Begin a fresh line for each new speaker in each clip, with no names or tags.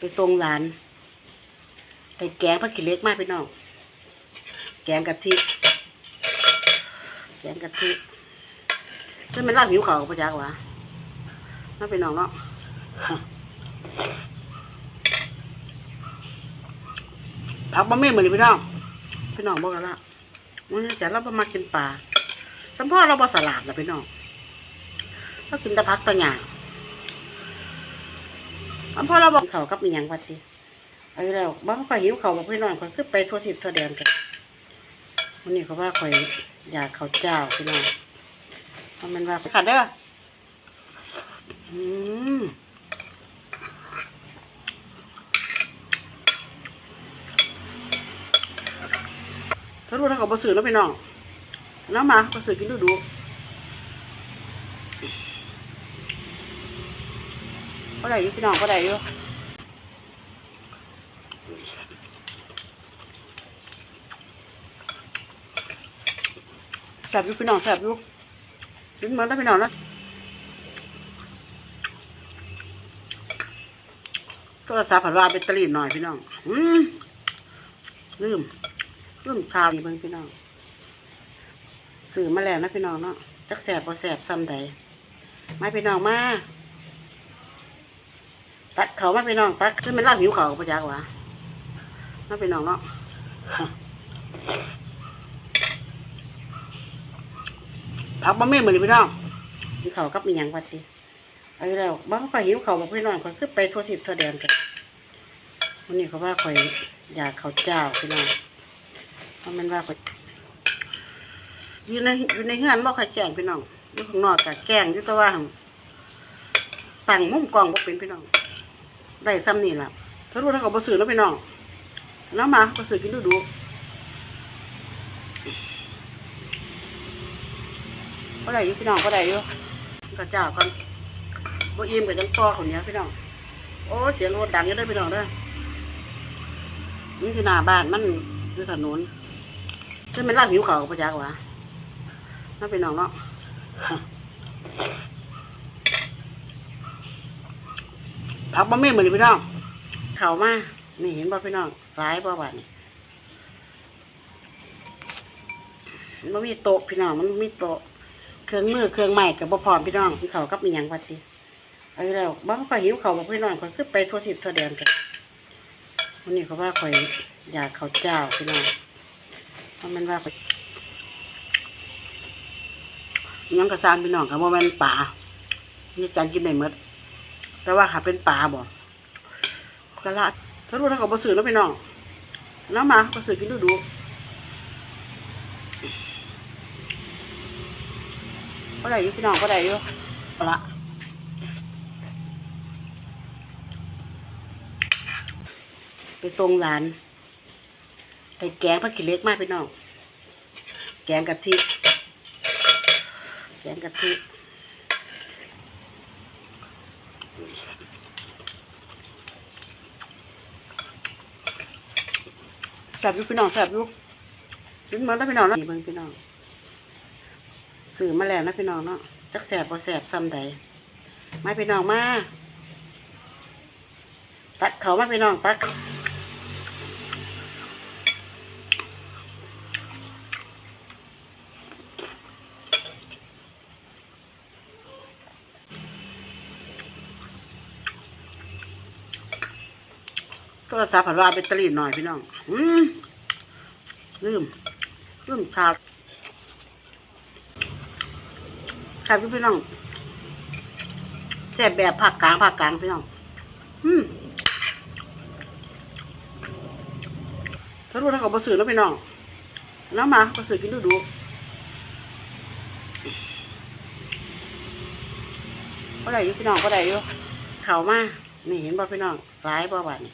ไปส่งหลานไปแกงผักขี้เล็กมากพี่น้อง แกงกะทิ แกงกะทิเพื่อนมันลาบหิวเขาวปะจักวะมาพี่น้องเนาะผักบะเม่เหมือนพี่น้อง พี่น้องบอกกันละมันจะเราบ่มากินปลาสัมพ่อเราบอสลัดนะพี่น้องเรากินต่พักตัวหยาง สัมพ่อเราบอกเขากับมีหยังวัดดิเอาอยู่แล้วบ้างข่อยหิวเขาบอกพี่น้องข่อยขึ้นไปทั่วสิบทั่วแดนกันวันนี้เขาว่าข่อยอยากเขาเจ้าพี่น้องเพราะมันว่าขาดเด้ออืมถ้ารู้ถ้าเขาบสื่อแล้วไปน้องน้ำมาบสื่อกินดูดู ก็ได้อยู่พี่น้องก็ได้อยู่แสบอยู่พี่น้องแสบอยู่กินเมือนได้พี่น้องนะโทรศัพท์ผัดว่าแบตเตอรี่หน่อยพี่น้อง อืมลืมเริ่มข่าวอยู่เบิ่งพี่น้องสื่อมาแล้วนะพี่น้องเนาะจักแสบพอแสบซ้ำใดมาพี่น้องมา ตัดเขามาพี่น้องตัดขึ้นเป็นลาหิวเขาปะจักวะมาพี่น้องเนาะผักบะเม่เหมือนพี่น้องกินเขากับมีหยังวัดดิเอาอยู่แล้วบ้างข่อยหิวเขาบอกพี่น้องข่อยขึ้นไปทั่วทิพย์ทั่วแดนกันวันนี้เขาว่าข่อยอยากเขาเจ้าพี่น้องเพราะมันว่าข่อยอยู่ในอยู่ในเฮือนบ่ค่อยแกล้งพี่น้องอยู่ข้างนอกก็แกงอยู่ต่ว่าหั่นตั้งมุมกล้องบ่เป็นพี่น้อง ได้ซ้ำนี่ล่ะถ้ารู้ถ้าเขาบ่ซื้อแล้วพี่น้องแล้วมาบ่ซื้อกินดูดูก็ได้อยู่พี่น้องก็ได้อยู่ก็เจ้าก่อนบ่อิ่มก็จังต่อเขาวเนี้ยพี่น้องโอ้เสียงรถดังอยู่ด้อพี่น้องเด้อนี่คือหน้าบ้านมันอยู่ถนนซึ่งมันลาบหิวเขาวปะจักวะน่าเป็นน้องเนาะ ผักบะเม่เหมือนพี่น้องเข่ามานี่เห็นบ่พี่น้องร้ายบ่บาดนี่มันบ่มีโต๊ะพี่น้องมันบ่มีโต๊ะเครื่องมือเครื่องไม้กับบ่พร้อมพี่น้องที่เขากับมีหยังวัดดิเอาอยู่แล้วบ้างข่อยหิวเขาบอกพี่น้องข่อยขึ้นไปทั่วทิพย์ทั่วแดนกันวันนี้เขาว่าข่อยอยากเขาเจ้าพี่น้องเพราะมันว่าข่อยยังกระซางพี่น้องกับโมเมนป่านี่การกินได้หมด แต่ว่าหาเป็นป่าบ่กระละถ้ารู้ถ้าเขาบ่ซื้อแล้วพี่น้องน้ำมาก็ซื้อกินดูดูก็ได้อยู่พี่น้องก็ได้อยู่เอาละไปส่งหลานไปแกงผักขี้เล็กมากพี่น้อง แกงกะทิ แกงกะทิ แสบอยู่พี่น้องแสบอยู่กินเหมือนแล้วพี่น้องนะนี่เบิ่งพี่น้องสื่อมาแล้วนะพี่น้องเนาะจักแสบพอแสบซ้ำใดมาพี่น้องมาตัดเขามาพี่น้องตัด โทรศัพท์ผัดว่าแบตเตอรี่หน่อยพี่น้องอืมลืมลืมขาดขาดพี่น้องแซ่บแบบภาคกลางภาคกลางพี่น้องอืมถ้ารู้ถ้าเขาบ่ซื้อแล้วพี่น้องน้ำมาบ่ซื้อกินดูดูก็ได้อยู่พี่น้องก็ได้อยู่เข่ามานี่เห็นบ่พี่น้องร้ายบ่บาดนี่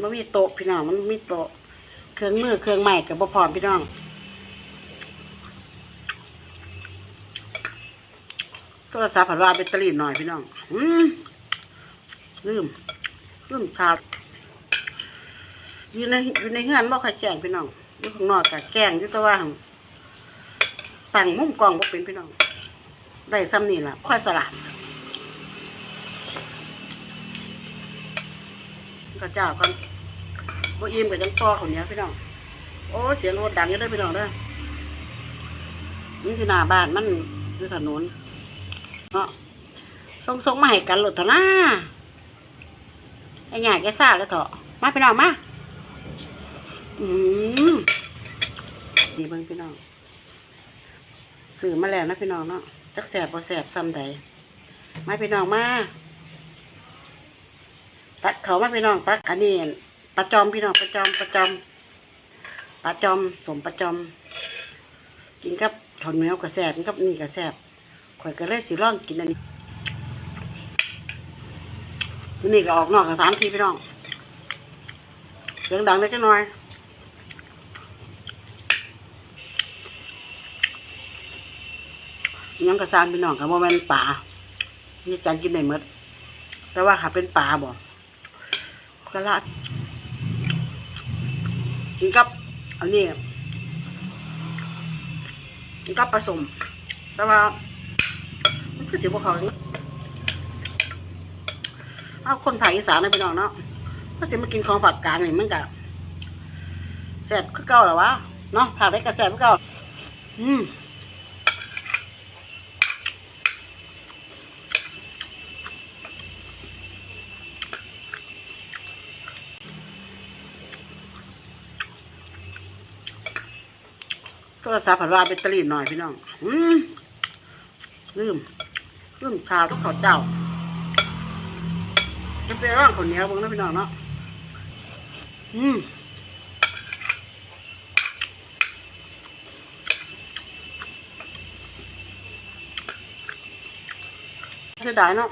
มันมีโต๊ะพี่น้อง มันมีโต๊ะเครื่องมือเครื่องไม้กับบ่พร้อมพี่น้องโทรศัพท์ผัดว่าแบตเตอรี่หน่อยพี่น้องอืมลืมลืมขาดอยู่ในอยู่ในเฮือนบ่ค่อยแกล้งพี่น้องอยู่ข้างนอกก็แกล้งอยู่แต่ว่าหั่นตั้งมุมกล้องบ่เป็นพี่น้อง ได้ซ้ำนี่ล่ะค่อยสลัด ข้าเจ้าก่อนบ่อิ่มกับจังต่อข้าเนี้ยพี่น้อง โอ้เสียงรถดังอยู่ด้อพี่น้องเด้อนี่คือหน้าบ้านมันคือถนนเนาะส่งส่งมาให้กันรถเถอะนะไอ้หยาแกซ่าแล้วเถอะมาพี่น้องมาอืมดีเบิ่งพี่น้องสื่อมาแล้วนะพี่น้องเนาะจักแสบบ่แสบซ้ำใดมาพี่น้องมา ตักเขามาพี่น้องตักอันนี้ปลาจอมพี่น้องปลาจอมปลาจอมปลาจอมสมปลาจอม กินกับข้าวเหนียวกระแสบกินกับนี่กระแสบข่อยก็เลยสิร่องกินอันนี้นี่ก็ออกนอกสถานที่พี่น้องเสียงดังเล็กน้อยยังกระซานพี่น้องกับโมเมนป่านี่จันกินได้หมดแต่ว่าหาเป็นป่าบ่ กระละกินกับอันนี้กินกับผสม แต่ว่ามันคือสิบวเขาเนี่ยเอาคนภาคอีสานนะพี่น้องเนาะก็สิมากินของภาคกลางนี่มันก็แซ่บคือเก่าหรอวะเนาะภาคได้ก็แซ่บคือเก่าอืม รศัพท์ผัดว่าแบตเตอรี่หน่อยพี่น้อง อืมลืมลืมข่าต้องขอเจ้าจะไปร่างข้าวเหนียวบ้างนะพี่น้องเนาะ อืมเสียดายเนาะ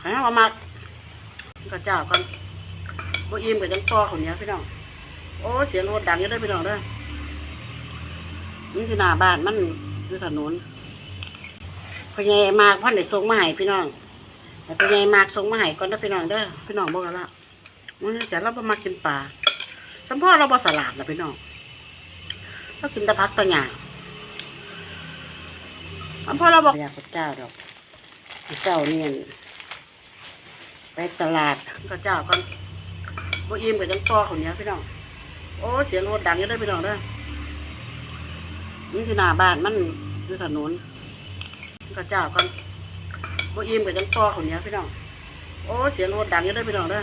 ให้เอามากก็เจ้ากันบ่อิ่มกับจังต่อข้าวเหนียวพี่น้อง โอ้เสียงรถดังอยู่เด้อพี่น้องเด้อนี่คือหน้าบ้านมันคือถนนพ่อใหญ่มากพ่อได้ส่งมาให้พี่น้องแต่พ่อใหญ่มากส่งมาให้ก่อนเด้อพี่น้องเด้อพี่น้องบอกกันละมันจะเราบ่มากินปลาสัมพ่อเราบ่สลัดนะพี่น้องเรากินแต่พักตัวหยาสัมพ่อเราบอกอยากพระเจ้าดอกเจ้าเนี่ยไปตลาดก็เจ้าก่อนบ่อิ่มกับจังต่อข้าวเหนียวพี่น้อง โอ้เสียงรถดังยู่เด้อพี่น้องเด้อนี่คือหน้าบ้านมันคือถนนก็เจ้าก่อนบ่อิ่มกับจังต่อข้าวเนี้ยพี่น้องโอ้เสียงรถดังยู่เด้อพี่น้องเด้อ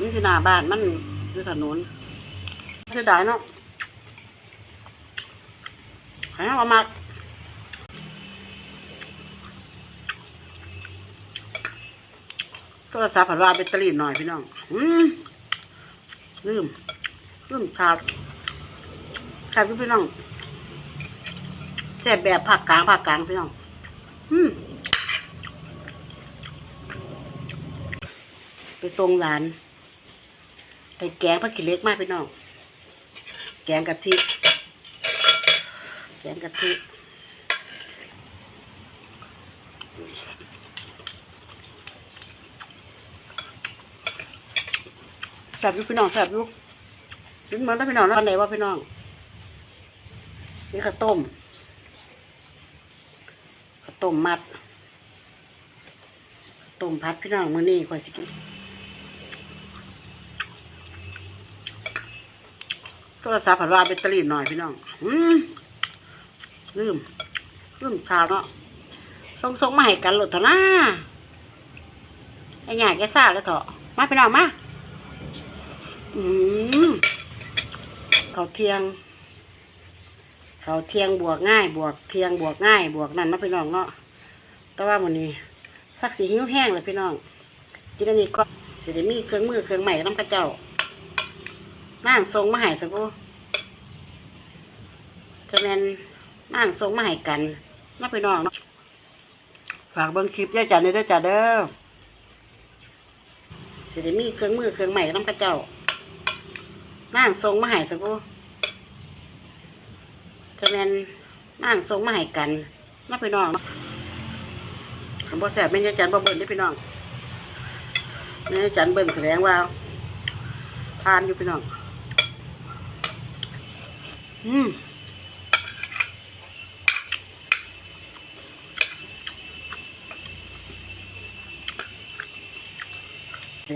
นี่คือหน้าบ้านมันคือถนนเสียดายเนาะห้เอามากโทรศัพท์ผัดว่าแบตเตอรี่หน่อยพี่น้องอืม ลืมลืมขาดขาดพี่น้องแซ่บแบบภาคกลางภาคกลางพี่น้องอืมไปทรงหลานไปแกงผักขี้เล็กมากพี่น้อง แกงกะทิ แกงกะทิ แซบอยู่พี่น้องแซบอยู่กินเหมือนแล้วพี่น้องแล้วอันไหนว่าพี่น้อง นี่ข้าวต้มข้าวต้มมัดต้มพัดพี่น้องมื้อนี้ควรสิกินโทรศัพท์ผัดว่าแบตเตอรี่หน่อยพี่น้องอืมลืมลืมข่าเนาะส่งส่งมาให้กันหลดเถอะนะไอ้หยาแกซ่าแล้วเถอะมาพี่น้องมา อืมเขาเทียง เขาเทียงบวกง่าย บวกเทียงบวกง่าย บวกนั่นเนาะพี่น้องเนาะแต่ว่ามันนี้สักสีหิ้วแห้งเลยพี่น้องกินอันนี้ก็สิได้มีเครื่องมือเครื่องใหม่น้ำกระเจ้าน่านทรงมาให้สักผู้จะแมนน่านทรงมาให้กันเนาพี่น้องฝากเบิ่งคลิปย่าจันเด้อจ้าเด้อสิได้มีเครื่องมือเครื่องใหม่น้ำกระเจ้า น่านทรงมาให้สักผู้จะแมนน่านทรงมาให้กันน้าพี่น้องคำบ่แสบไม่ใช่จันบ่เบิ่นได้พี่น้องไม่ใช่จันเบิ่นแสดงว่าทานอยู่พี่น้อง อืม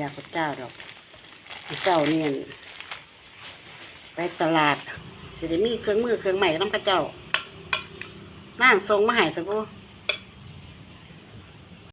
อยากข้าวเจ้าดอกเจ้าเนี่ย ไปตลาดสิได้มีเครื่องมือเครื่องใหม่น้ำกระเจ้าน่าทรงมาหายสักผู้